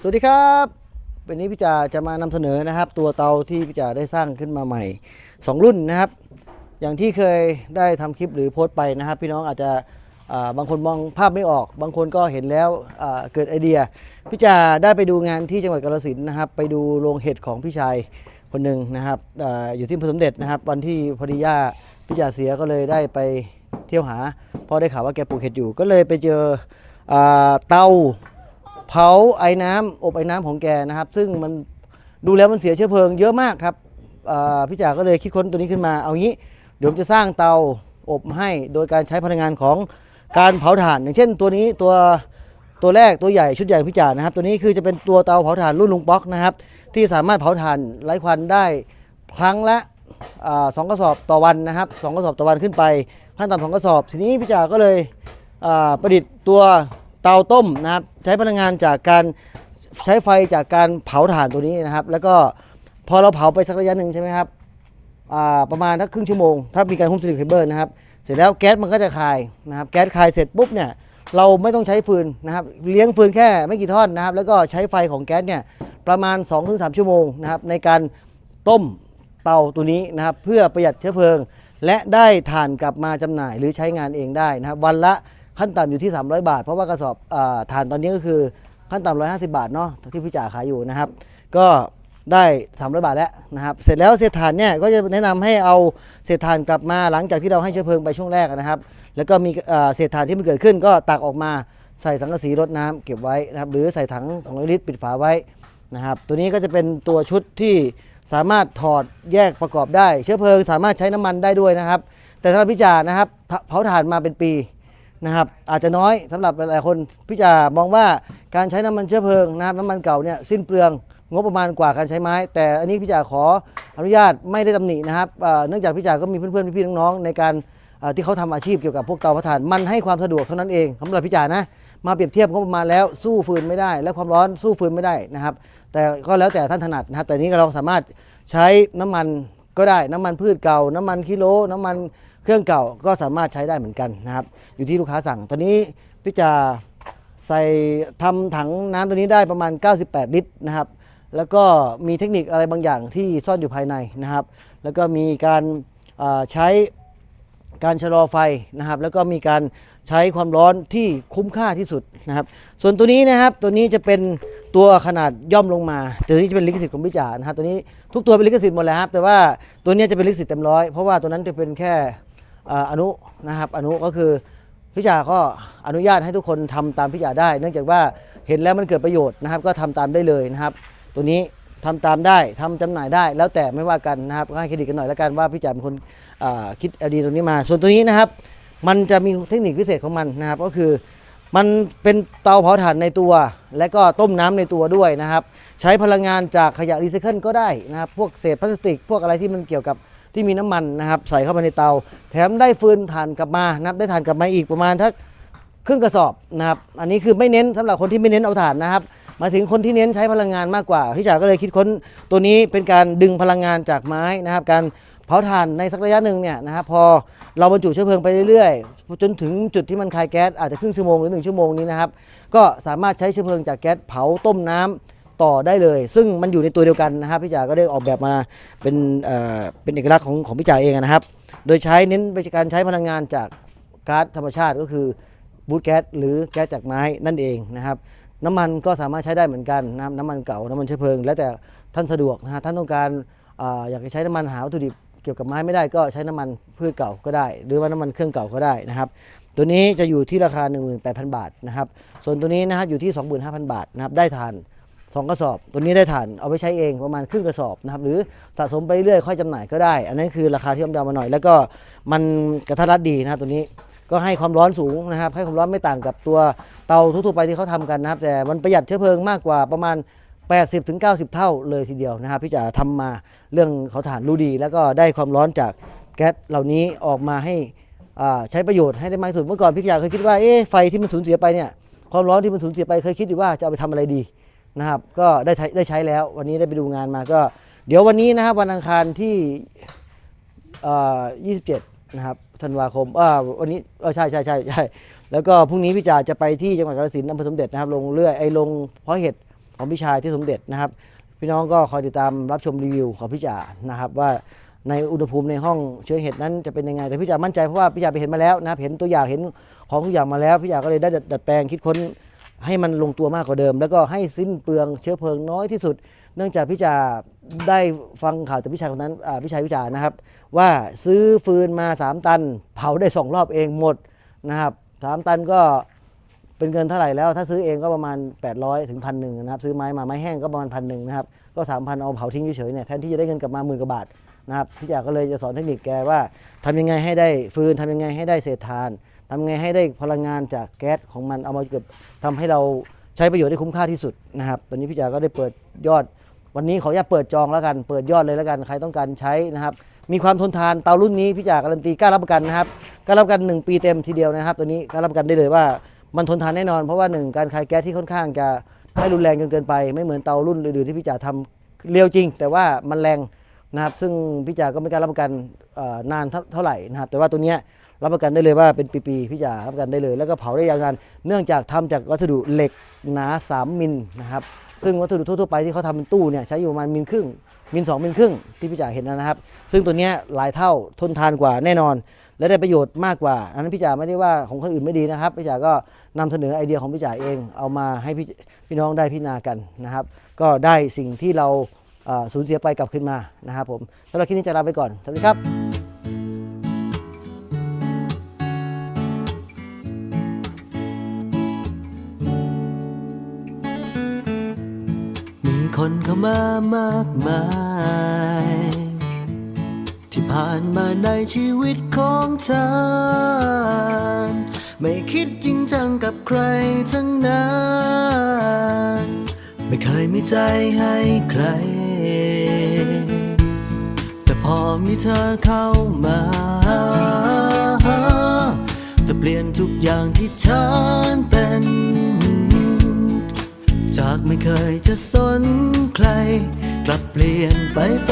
สวัสดีครับ วันนี้พี่จ่าจะมานำเสนอนะครับ ตัวเตาที่พี่จ่าได้สร้างขึ้นมาใหม่ 2 รุ่นนะครับ อย่างที่เคยได้ทำคลิปหรือโพสต์ไปนะครับ พี่น้องอาจจะบางคนมองภาพไม่ออก บางคนก็เห็นแล้วเกิดไอเดียพี่จ่าได้ไปดูงานที่จังหวัดกาฬสินธุ์นะครับ ไปดูโรงเห็ดของพี่ชายคนหนึ่งนะครับออยู่ที่อำเภอสมเด็จนะครับ วันที่พอดีย่าพี่จ่าเสียก็เลยได้ไปเที่ยวหาพราะได้ข่าวว่าแกปลูกเห็ดอยู่ ก็เลยไปเจอเตา เผาไอ้น้ำอบไอ้น้ำของแกนะครับ ซึ่งมันดูแล้วมันเสียเชื้อเพลิงเยอะมากครับพี่จ๋าก็เลยคิดค้นตัวนี้ขึ้นมา เอางี้เดี๋ยวผมจะสร้างเตาอบให้โดยการใช้พลังงานของการเผาถ่าน อย่างเช่น ตัวนี้ตัวตัวแรกตัวใหญ่ชุดใหญ่พี่จ๋านะครับ ตัวนี้คือจะเป็นตัวเตาเผาถ่านรุ่นลุงป๊อกนะครับ ที่สามารถเผาถ่านไร้ควันได้ครั้งละสองกระสอบต่อวันนะครับสองกระสอบต่อวันขึ้นไปขั้นต่ำสองกระสอบ ทีนี้พี่จ๋าก็เลยประดิษฐ์ตัว เตาต้มนะครับใช้พลังงานจากการใช้ไฟจากการเผาถ่านตัวนี้นะครับ แล้วก็พอเราเผาไปสักระยะหนึ่งใช่ไหมครับประมาณทักครึ่งชั่วโมง ถ้ามีการหุ้มสลิงไฟเบอร์นะครับเสร็จแล้วแก๊สมันก็จะคายนะครับแก๊สคายเสร็จปุ๊บเนี่ยเราไม่ต้องใช้ฟืนนะครับเลี้ยงฟืนแค่ไม่กี่ท่อนนะครับ แล้วก็ใช้ไฟของแก๊สเนี่ยประมาณ 2-3 ชั่วโมงนะครับในการต้มเตาตัวนี้นะครับเพื่อประหยัดเชื้อเพลิง และได้ถ่านกลับมาจำหน่ายหรือใช้งานเองได้นะครับวันละ ขั้นต่ำอยู่ที่ 300 บาท เพราะว่ากระสอบอาถ่านตอนนี้ก็คือขั้นต่ำ150 บาทเนาะที่พี่จ่าขายอยู่นะครับ ก็ได้ 300 บาทแล้วนะครับ เสร็จแล้วเศษถ่านเนี่ยก็จะแนะนำให้เอาเศษถ่านกลับมาหลังจากที่เราให้เชื้อเพลิงไปช่วงแรกนะครับ แล้วก็มีเศษถ่านที่มันเกิดขึ้น ก็ตักออกมาใส่สังกะสีรดน้ำเก็บไว้นะครับหรือใส่ถังของลิตรปิดฝาไว้นะครับ ตัวนี้ก็จะเป็นตัวชุดที่สามารถถอดแยกประกอบได้ เชื้อเพลิงสามารถใช้น้ำมันได้ด้วยนะครับ แต่สำหรับพี่จ่านะครับเผาถ่านมาเป็นปี นะครับอาจจะน้อยสำหรับหลายๆคนพี่จ่ามองว่าการใช้น้ำมันเชื้อเพลิงนะครับน้ำมันเก่าเนี่ยสิ้นเปลืองงบประมาณกว่าการใช้ไม้ แต่อันนี้พี่จ่าขออนุญาตไม่ได้ตำหนินะครับเนื่องจากพี่จ่าก็มีเพื่อนๆพี่ๆน้องๆในการที่เขาทำอาชีพเกี่ยวกับพวกเตาเผาถ่านมันให้ความสะดวกเท่านั้นเองสำหรับพี่จ่านะมาเปรียบเทียบงบประมาณแล้วสู้ฟืนไม่ได้ และความร้อนสู้ฟืนไม่ได้นะครับ แต่ก็แล้วแต่ท่านถนัดนะครับ แต่นี้เราสามารถใช้น้ำมันก็ได้น้ำมันพืชเก่า น้ำมันกิโลน้ำมัน เครื่องเก่าก็สามารถใช้ได้เหมือนกันนะครับ อยู่ที่ลูกค้าสั่ง ตอนนี้พี่จ่าใส่ทำถังน้ำตัวนี้ได้ประมาณ 98 ลิตรนะครับ แล้วก็มีเทคนิคอะไรบางอย่างที่ซ่อนอยู่ภายในนะครับ แล้วก็มีการใช้การชะลอไฟนะครับ แล้วก็มีการใช้ความร้อนที่คุ้มค่าที่สุดนะครับ ส่วนตัวนี้นะครับตัวนี้จะเป็นตัวขนาดย่อมลงมา ตัวนี้จะเป็นลิขสิทธิ์ของพี่จ่านะครับตัวนี้ทุกตัวเป็นลิขสิทธิ์หมดแล้วครับแต่ว่าตัวนี้จะเป็นลิขสิทธิ์เต็มร้อยเพราะว่าตัวนั้นจะเป็นแค่ อนุนะครับอนุก็คือพี่จ่าก็อนุญาตให้ทุกคนทำตามพี่จ่าได้ เนื่องจากว่าเห็นแล้วมันเกิดประโยชน์นะครับ ก็ทำตามได้เลยนะครับ ตัวนี้ทำตามได้ทำจำหน่ายได้ แล้วแต่ไม่ว่ากันนะครับให้เครดิตกันหน่อยแล้วกันว่าพี่จ่าเป็นคนคิดไอเดียตรงนี้มา ส่วนตัวนี้นะครับ มันจะมีเทคนิคพิเศษของมันนะครับ ก็คือมันเป็นเตาเผาถ่านในตัว และก็ต้มน้ำในตัวด้วยนะครับ ใช้พลังงานจากขยะรีไซเคิลก็ได้นะครับ พวกเศษพลาสติก พวกอะไรที่มันเกี่ยวกับ ที่มีน้ำมันนะครับใส่เข้าไปในเตา แถมได้ฟืนถ่านกลับมานะครับได้ถ่านกลับมาอีกประมาณทักครึ่งกระสอบนะครับอันนี้คือไม่เน้นสำหรับคนที่ไม่เน้นเอาถ่านนะครับมาถึงคนที่เน้นใช้พลังงานมากกว่าพี่จ๋าก็เลยคิดค้นตัวนี้เป็นการดึงพลังงานจากไม้นะครับ การเผาถ่านในสักระยะหนึ่งเนี่ยนะครับพอเราบรรจุเชื้อเพลิงไปเรื่อยๆ จนถึงจุดที่มันคายแก๊สอาจจะครึ่งชั่วโมงหรือหนึ่งชั่วโมงนี้นะครับก็สามารถใช้เชื้อเพลิงจากแก๊สเผาต้มน้ำ ต่อได้เลย ซึ่งมันอยู่ในตัวเดียวกันนะครับพี่จ๋าก็ได้ออกแบบมาเป็นเอ่อเป็นเอกลักษณ์ของของพี่จ๋าเองนะครับ โดยใช้เน้นไปการใช้พลังงานจากก๊าซธรรมชาติก็คือบูทแก๊สหรือแก๊สจากไม้นั่นเองนะครับ น้ำมันก็สามารถใช้ได้เหมือนกันนะครับน้ำมันเก่าน้ำมันเชื้อเพลิง แล้วแต่ท่านสะดวกนะฮะท่านต้องการอาอยากจะใช้น้ำมันหาวัตถุดิบเกี่ยวกับไม้ไม่ได้ก็ใช้น้ำมันพืชเก่าก็ได้ หรือว่าน้ำมันเครื่องเก่าก็ได้นะครับตัวนี้จะอยู่ที่ราคา 18,000 บาทนะครับส่วนตัวนี้นะครับอยู่ที่ 25,000 บาทนะครับได้ทาน สองกระสอบ ตัวนี้ได้ฐานเอาไปใช้เองประมาณครึ่งกระสอบนะครับ หรือสะสมไปเรื่อยค่อยจำหน่ายก็ได้ อันนั้นคือราคาที่ย่อมเยามาหน่อย แล้วก็มันกระทัดรัดดีนะครับตัวนี้ก็ให้ความร้อนสูงนะครับ ให้ความร้อนไม่ต่างกับตัวเตาทั่วๆไปที่เขาทำกันนะครับ แต่มันประหยัดเชื้อเพลิงมากกว่าประมาณ 80-90 เท่าเลยทีเดียวนะครับพี่จ๋าทำมาเรื่องเขาถ่านรู้ดี แล้วก็ได้ความร้อนจากแก๊สเหล่านี้ออกมาให้ใช้ประโยชน์ให้ได้มากที่สุดเมื่อก่อนพี่จ๋าเคยคิดว่าเอ๊ะไฟที่มันสูญเสียไปเนี่ยความร้อนที่มันสูญเสียไปเคยคิดอยู่ว่าจะเอาไปทำอะไรดี นะครับก็ได้ใช้ได้ใช้แล้ว วันนี้ได้ไปดูงานมาก็ เดี๋ยววันนี้นะครับวันอังคารที่เอ่อ27 นะครับธันวาคมอ่าวันนี้เออใช่ใช่ใช่ใช่แล้วก็พรุ่งนี้พี่จ่าจะไปที่จังหวัดกาฬสินธุ์อำเภอสมเด็จนะครับลงเรื่อยไอ้ลงเพาะเห็ดของพี่ชายที่สมเด็จนะครับ พี่น้องก็คอยติดตามรับชมรีวิวของพี่จ่านะครับว่าในอุณหภูมิในห้องเชื้อเห็ดนั้นจะเป็นยังไงแต่พี่จ่ามั่นใจเพราะว่าพี่จ่าไปเห็นมาแล้วนะครับเห็นตัวอย่างเห็นของทุกอย่างมาแล้วพี่จ่าก็เลยได้ดัดแปลงคิดค้น ให้มันลงตัวมากกว่าเดิม แล้วก็ให้สิ้นเปลืองเชื้อเพลิงน้อยที่สุด เนื่องจากพี่จาได้ฟังข่าวจากพี่ชายคนนั้นพี่ชายพี่จานะครับ ว่าซื้อฟืนมา 3 ตัน เผาได้สองรอบเองหมดนะครับสามตันก็เป็นเงินเท่าไหร่แล้ว ถ้าซื้อเองก็ประมาณ 800ถึงพันหนึ่งนะครับซื้อไม้มาไม้แห้งก็ประมาณพันหนึ่งนะครับก็3,000เอาเผาทิ้งเฉยๆเนี่ยแทนที่จะได้เงินกลับมาหมื่นกว่าบาทนะครับพี่อยาก็เลยจะสอนเทคนิคแกว่าทำยังไงให้ได้ฟืนทำยังไงให้ได้เศษถ่าน ทำไงให้ได้พลังงานจากแก๊สของมันเอามาเก็บทำให้เราใช้ประโยชน์ได้คุ้มค่าที่สุดนะครับตอนนี้พี่จ๋าก็ได้เปิดยอด วันนี้ขออนุญาตเปิดจองแล้วกัน เปิดยอดเลยแล้วกันใครต้องการใช้นะครับ มีความทนทานเตารุ่นนี้พี่จ๋าการันตีกล้ารับประกันนะครับกล้ารับประกัน 1 ปีเต็มทีเดียวนะครับ ตัวนี้กล้ารับประกันได้เลยว่ามันทนทานแน่นอนเพราะว่าหนึ่งการคายแก๊สที่ค่อนข้างจะไม่รุนแรงจนเกินไป ไม่เหมือนเตารุ่นอื่นๆที่พี่จ๋าทำเร็วจริง แต่ว่ามันแรงนะครับซึ่งพี่จ๋าก็ไม่กล้ารับประกันนานเท่าเท่าไหร่นะครับแต่ว่าตัวเนี้ย รับประกันได้เลยว่าเป็นปีๆพี่จ๋ารับประกันได้เลย แล้วก็เผาได้ยาวนานเนื่องจากทำจากวัสดุเหล็กหนา 3 มิลนะครับซึ่งวัสดุทั่วๆไปที่เขาทำเป็นตู้เนี่ยใช้อยู่ประมาณมิลครึ่งมิลสองมิลครึ่งที่พี่จ๋าเห็นนะครับ ซึ่งตัวนี้หลายเท่าทนทานกว่าแน่นอน และได้ประโยชน์มากกว่าอันนั้นพี่จ๋าไม่ได้ว่าของคนอื่นไม่ดีนะครับพี่จ๋าก็นำเสนอไอเดียของพี่จ๋าเองเอามาให้พี่พี่น้องได้พิจารณากันนะครับ ก็ได้สิ่งที่เราสูญเสียไปกลับขึ้นมานะครับผมสำหรับคลิปนี้จะลาไปก่อนสวัสดีครับ คนเข้ามามากมาย ที่ผ่านมาในชีวิตของเธอไม่คิดจริงจังกับใครทั้งนั้น ไม่เคยมีใจให้ใคร แต่พอมีเธอเข้ามา แต่เปลี่ยนทุกอย่างที่ฉันเป็นากไม่เคยจะสนใคร กลับเปลี่ยนไปเป็น